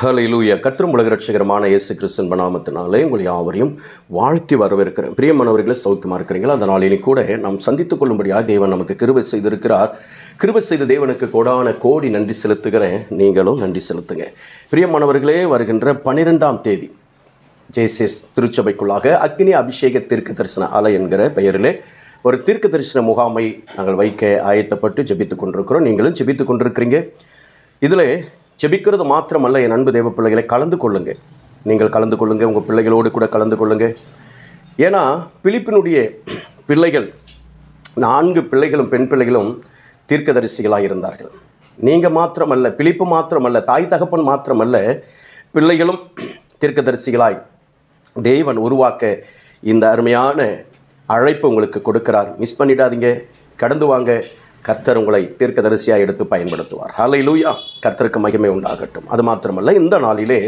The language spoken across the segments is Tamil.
ஹலையிலூய கத்திரும் உலக ரட்சகரமான இயேசு கிறிஸ்தன் நாமத்தினாலே உங்கள் யாவரையும் வாழ்த்தி வரவேற்கிறேன். பிரியமானவர்களே சௌக்கியமாக இருக்கிறீங்களா? அந்த நாளினி கூட நாம் சந்தித்துக் கொள்ளும்படியாக தேவன் நமக்கு கிருபை செய்திருக்கிறார். கிருபை செய்த தேவனுக்கு கோடான கோடி நன்றி செலுத்துகிறேன். நீங்களும் நன்றி செலுத்துங்க. பிரியமானவர்களே வருகின்ற பனிரெண்டாம் தேதி ஜேசிஎஸ் திருச்சபைக்குள்ளாக அக்னி அபிஷேக தீர்க்க தரிசன அலை என்கிற பெயரிலே ஒரு தீர்க்க தரிசன முகாமை நாங்கள் வைக்க ஆயத்தப்பட்டு ஜெபித்து கொண்டிருக்கிறோம். நீங்களும் ஜபித்து கொண்டிருக்கிறீங்க. இதில் ஜெபிக்கிறது மாத்திரமல்ல என் அன்பு தேவ பிள்ளைகளை கலந்து கொள்ளுங்கள் நீங்கள் கலந்து கொள்ளுங்கள் உங்கள் பிள்ளைகளோடு கூட கலந்து கொள்ளுங்கள் ஏன்னா பிலிப்பினுடைய பிள்ளைகள் நான்கு பிள்ளைகளும் பெண் பிள்ளைகளும் தீர்க்கதரிசிகளாக இருந்தார்கள். நீங்கள் மாத்திரமல்ல பிலிப்பு மாத்திரமல்ல தாய் தகப்பன் மாத்திரமல்ல பிள்ளைகளும் தீர்க்கதரிசிகளாய் தேவன் உருவாக்க இந்த அருமையான அழைப்பு உங்களுக்கு கொடுக்கிறார். மிஸ் பண்ணிடாதீங்க கடந்து வாங்க. கர்த்தர் உங்களை தீர்க்கதரிசியாக எடுத்து பயன்படுத்துவார். ஹலை லூயா கர்த்தருக்கு மகிமை உண்டாகட்டும். அது மாத்திரமல்ல இந்த நாளிலே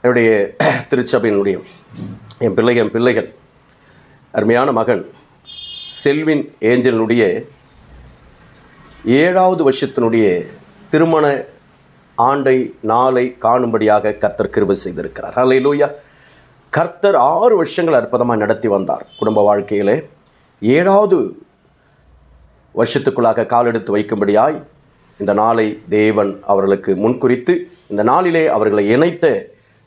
என்னுடைய திருச்சபையினுடைய என் பிள்ளை என் பிள்ளைகள் அருமையான மகன் செல்வின் ஏஞ்சலினுடைய ஏழாவது வருஷத்தினுடைய திருமண ஆண்டை நாளை காணும்படியாக கர்த்தர் கிருபை செய்திருக்கிறார். ஹலை லூயா கர்த்தர் ஆறு வருஷங்கள் அற்புதமாக நடத்தி வந்தார் குடும்ப வாழ்க்கையிலே. ஏழாவது வருஷத்துக்குள்ளாக காலெடுத்து வைக்கும்படியாய் இந்த நாளை தேவன் அவர்களுக்கு முன்குறித்து இந்த நாளிலே அவர்களை இணைத்த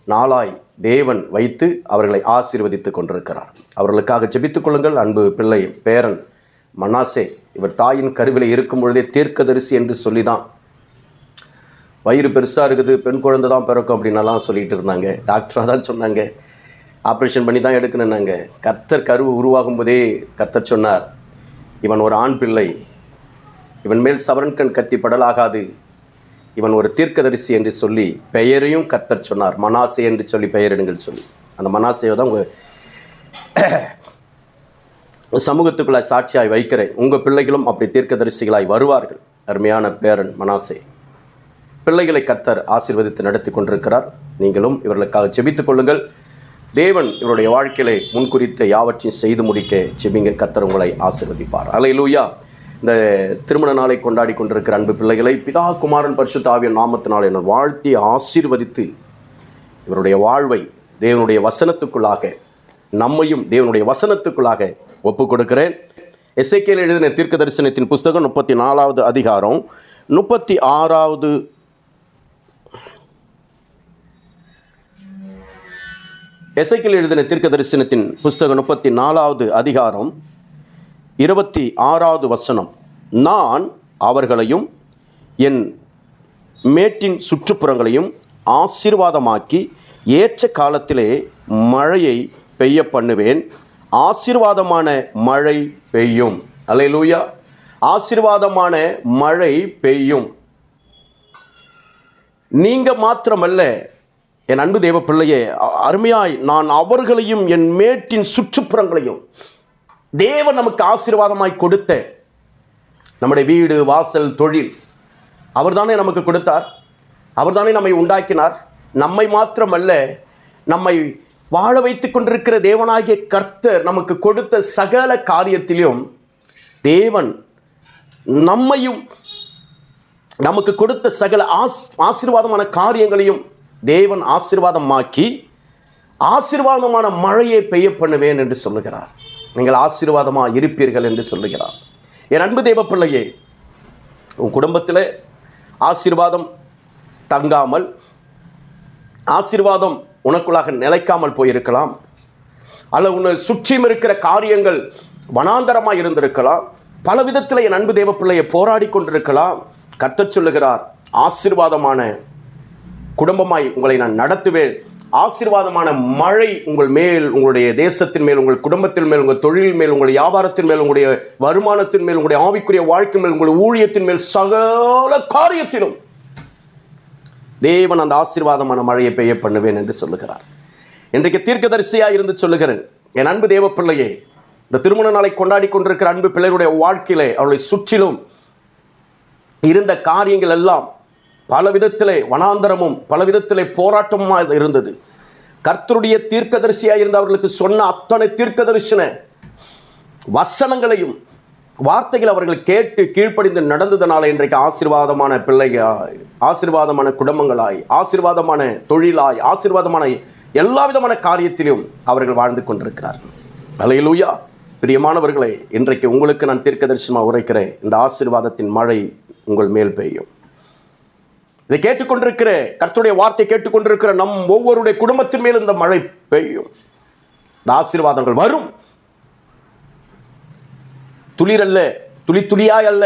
நாளாய் தேவன் வைத்து அவர்களை ஆசீர்வதித்து கொண்டிருக்கிறார். அவர்களுக்காக ஜெபித்துக்கொள்ளுங்கள் அன்பு பிள்ளை பேரன் மனாசே இவர் தாயின் கருவில் இருக்கும் பொழுதே தீர்க்கதரிசி என்று சொல்லி தான் வயிறு பெருசாக இருக்குது பெண் குழந்தை தான் பிறக்கும் அப்படின்னலாம் சொல்லிட்டு இருந்தாங்க. டாக்டராக தான் சொன்னாங்க. ஆப்ரேஷன் பண்ணி தான் எடுக்கணுன்னாங்க கர்த்தர் கருவு உருவாகும் போதே கர்த்தர் சொன்னார் இவன் ஒரு ஆண் பிள்ளை. இவன் மேல் சவரன்கண் கத்தி படலாகாது. இவன் ஒரு தீர்க்கதரிசி என்று சொல்லி பெயரையும் கத்தர் சொன்னார். மனாசே என்று சொல்லி பெயரிடுங்கள் சொல்லி. அந்த மனாசையை தான் உங்கள் சமூகத்துக்குள்ளாய் சாட்சியாய் வைக்கிறேன். உங்கள் பிள்ளைகளும் அப்படி தீர்க்கதரிசிகளாய் வருவார்கள். அருமையான பேரன் மனாசே. பிள்ளைகளை கத்தர் ஆசீர்வதித்து நடத்தி கொண்டிருக்கிறார். நீங்களும் இவர்களுக்காக செபித்துக் கொள்ளுங்கள். தேவன் இவருடைய வாழ்க்கையிலே முன்குறித்த யாவற்றையும் செய்து முடிக்க ஜெபிங்க. கத்தர் உங்களை ஆசிர்வதிப்பார். அலை லூயா இந்த திருமண நாளை கொண்டாடி கொண்டிருக்கிற அன்பு பிள்ளைகளை பிதா குமாரன் பரிசுத்த ஆவிய நாமத்தினால் என வாழ்த்தி ஆசீர்வதித்து இவருடைய வாழ்வை தேவனுடைய வசனத்துக்குள்ளாக நம்மையும் தேவனுடைய வசனத்துக்குள்ளாக ஒப்பு கொடுக்கிறேன் எஸ்ஐகேல் எழுதின தீர்க்க தரிசனத்தின் புஸ்தகம் முப்பத்தி நாலாவது அதிகாரம் முப்பத்தி ஆறாவது எசைக்கில் எழுதின தீர்க்க தரிசனத்தின் புஸ்தகம் முப்பத்தி நாலாவது அதிகாரம் இருபத்தி ஆறாவது வசனம். நான் அவர்களையும் என் மேட்டின் சுற்றுப்புறங்களையும் ஆசீர்வாதமாக்கி ஏற்ற காலத்திலே மழையை பெய்ய பண்ணுவேன். ஆசீர்வாதமான மழை பெய்யும். அல்லேலூயா. ஆசீர்வாதமான மழை பெய்யும். நீங்கள் மாத்திரமல்ல என் அன்பு தேவ பிள்ளையே அருமையாய் நான் அவர்களையும் என் மேட்டின் சுற்றுப்புறங்களையும் தேவன் நமக்கு ஆசீர்வாதமாய் கொடுத்த நம்முடைய வீடு வாசல் தொழில் அவர்தானே நமக்கு கொடுத்தார். அவர்தானே நம்மை உண்டாக்கினார். நம்மை மாத்திரமல்ல நம்மை வாழ வைத்து கொண்டிருக்கிற தேவனாகிய கர்த்தர் நமக்கு கொடுத்த சகல காரியத்திலும் தேவன் நம்மையும் நமக்கு கொடுத்த சகல ஆஸ் ஆசீர்வாதமான காரியங்களையும் தேவன் ஆசீர்வாதமாக்கி ஆசீர்வாதமான மழையை பெய்ய பண்ணுவேன் என்று சொல்லுகிறார். நீங்கள் ஆசீர்வாதமாக இருப்பீர்கள் என்று சொல்லுகிறார். என் அன்பு தெய்வ பிள்ளையே உன் குடும்பத்தில் ஆசீர்வாதம் தங்காமல் ஆசீர்வாதம் உனக்குள்ளாக நிலைக்காமல் போயிருக்கலாம். அல்ல உன்னை சுற்றியும் இருக்கிற காரியங்கள் வனாந்தரமாக இருந்திருக்கலாம். பல விதத்தில் என் அன்பு தேவ பிள்ளையை போராடி கொண்டிருக்கலாம். கத்த சொல்லுகிறார் ஆசீர்வாதமான குடும்பமாய் உங்களை நான் நடத்துவேன். ஆசீர்வாதமான மழை உங்கள் மேல் உங்களுடைய தேசத்தின் மேல் உங்கள் குடும்பத்தின் மேல் உங்கள் தொழில் மேல் உங்கள் வியாபாரத்தின் மேல் உங்களுடைய வருமானத்தின் மேல் உங்களுடைய ஆவிக்குரிய வாழ்க்கை மேல் உங்களுடைய ஊழியத்தின் மேல் சகல காரியத்திலும் தேவன் அந்த ஆசீர்வாதமான மழையை பெய்ய பண்ணுவேன் என்று சொல்லுகிறார். இன்றைக்கு தீர்க்கதரிசியாக இருந்து சொல்லுகிறேன் என் அன்பு தேவ பிள்ளையே இந்த திருமண நாளை கொண்டாடி கொண்டிருக்கிற அன்பு பிள்ளைகளுடைய வாழ்க்கையிலே அவளை சுற்றிலும் இருந்த காரியங்கள் எல்லாம் பல விதத்திலே வனாந்தரமும் பல விதத்திலே போராட்டமாக இருந்தது. கர்த்தருடைய தீர்க்கதரிசியாக இருந்த அவர்களுக்கு சொன்ன அத்தனை தீர்க்கதரிசன வசனங்களையும் வார்த்தைகள் அவர்கள் கேட்டு கீழ்ப்படிந்து நடந்ததனால இன்றைக்கு ஆசீர்வாதமான பிள்ளைகளாய் ஆசீர்வாதமான குடும்பங்களாய் ஆசீர்வாதமான தொழிலாய் ஆசீர்வாதமான எல்லா விதமான காரியத்திலும் அவர்கள் வாழ்ந்து கொண்டிருக்கிறார்கள் அலையலூயா. பிரியமானவர்களே இன்றைக்கு உங்களுக்கு நான் தீர்க்கதரிசனமாக உரைக்கிறேன். இந்த ஆசீர்வாதத்தின் மழை உங்கள் மேல் பெய்யும். இதை கேட்டுக்கொண்டிருக்கிற கர்த்தருடைய வார்த்தை கேட்டுக்கொண்டிருக்கிற நம் ஒவ்வொருடைய குடும்பத்தின் மேல் இந்த மழை பெய்யும். இந்த ஆசீர்வாதங்கள் வரும். துளிரல்ல துளி துளியாய் அல்ல.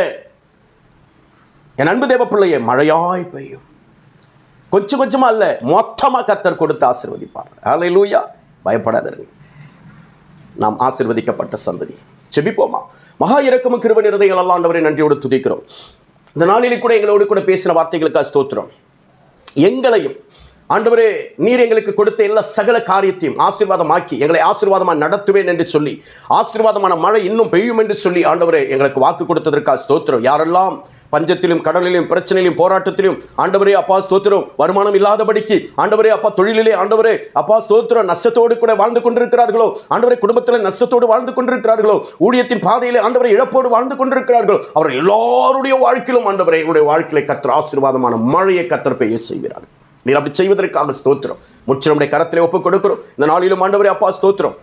என் அன்பு தேவ பிள்ளையே மழையாய் பெய்யும். கொஞ்சம் கொஞ்சமா அல்ல மொத்தமா கர்த்தர் கொடுத்து ஆசிர்வதிப்பார். ஹalleluya லூயா பயப்படாதீர்கள். நாம் ஆசிர்வதிக்கப்பட்ட சந்ததி செபிப்போமா? மகா இறக்கமும் கிருப நிறதைகள் எல்லாம் ஆண்டவரை நன்றியோடு துதிக்கிறோம். இந்த நாளிலே கூட எங்களோடு கூட பேசின வார்த்தைகளுக்காக ஸ்தோத்திரம். எங்களையும் ஆண்டவரே நீர் எங்களுக்கு கொடுத்த எல்லா சகல காரியத்தையும் ஆசீர்வாதமாக்கி எங்களை ஆசீர்வாதமாக நடத்துவேன் என்று சொல்லி ஆசீர்வாதமான மழை இன்னும் பெய்யும் என்று சொல்லி ஆண்டவரே எங்களுக்கு வாக்கு கொடுத்ததற்காக ஸ்தோத்திரம். யாரெல்லாம் பஞ்சத்திலும் கடலிலும் பிரச்சனையிலும் போராட்டத்திலும் ஆண்டவரே அப்பா ஸ்தோத்திரம் வருமானம் இல்லாதபடிக்கு ஆண்டவரே அப்பா தொழிலிலே ஆண்டவரே அப்பா ஸ்தோத்திரம் நஷ்டத்தோடு கூட வாழ்ந்து கொண்டிருக்கிறார்களோ ஆண்டவரே குடும்பத்தில் நஷ்டத்தோடு வாழ்ந்து கொண்டிருக்கிறார்களோ ஊழியத்தின் பாதையிலே ஆண்டவரை இழப்போடு வாழ்ந்து கொண்டிருக்கிறார்களோ அவர்கள் எல்லாருடைய வாழ்க்கையிலும் ஆண்டவரை எங்களுடைய வாழ்க்கையில கத்திர ஆசீர்வாதமான மழையை கத்திர பெய்ய செய்கிறார்கள் நீர் அப்படி செய்வதற்காக ஸ்தோத்திரம். முற்றிலுடைய கரத்திலே ஒப்புக் கொடுக்கிறோம் இந்த நாளிலும் ஆண்டவரே அப்பா ஸ்தோத்திரம்.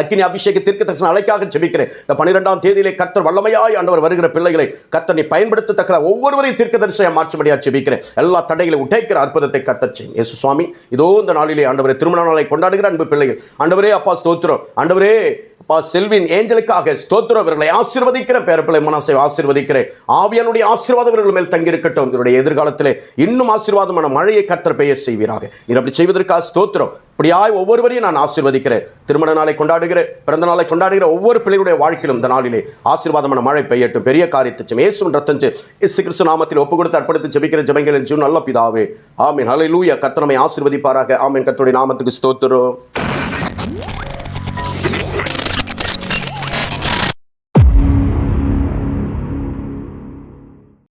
அக்கினி அபிஷேக தீர்க்க தரிசன அழைக்காக ஜெபிக்கிறேன். இந்த பன்னிரெண்டாம் தேதியிலே கர்த்தர் வல்லமையாய் ஆண்டவர் வருகிற பிள்ளைகளை கர்த்தர் நீ பயன்படுத்தத்தக்க ஒவ்வொருவரையும் தீர்க்க தரிசனம் மாற்றும்படியா ஜெபிக்கிறேன். எல்லா தடைகளை உடைக்கிற அற்புதத்தை கர்த்தர் செய்யும். இயேசு சுவாமி இதோ இந்த நாளிலே ஆண்டவரை திருமண நாளை கொண்டாடுகிற அன்பு பிள்ளைகள். ஆண்டவரே அப்பா ஸ்தோத்திரம். ஆண்டவரே பா செல்வின் ஏஞ்சலுக்காக ஸ்தோத்திரம். இவர்களை ஆசீர்வதிக்கிற பேரப்பிள்ளை மனசை ஆசீர்வதிக்கிறேன். ஆவியானுடைய ஆசீர்வாதம் இவர்கள் மேல் தங்கியிருக்கட்டும். இவருடைய எதிர்காலத்திலே இன்னும் ஆசீர்வாதமான மழையை கர்த்தர் பெய்ய செய்வீராக. நீர் அப்படி செய்வதற்காக ஸ்தோத்திரம். இப்படியாய் ஒவ்வொருவரையும் நான் ஆசீர்வதிக்கிறேன். திருமண நாளை கொண்டாடுகிற பிறந்த நாளை கொண்டாடுகிற ஒவ்வொரு பிள்ளையுடைய வாழ்க்கையிலும் இந்த நாளிலே ஆசீர்வாதமான மழை பெய்யட்டும். பெரிய காரியத்தை இயேசுவின் ரத்தஞ்சு இசு கிறிஸ்து நாமத்தில் ஒப்பு கொடுத்து அர்ப்பணித்து ஜபிக்கிற ஜபங்களின் ஜீவன். நல்ல பிதாவே. ஆமீன். ஹalleluya. லூயா கத்தனமை ஆசீர்வதிப்பாராக. ஆமீன். கத்தோடைய நாமத்துக்கு ஸ்தோத்திரம்.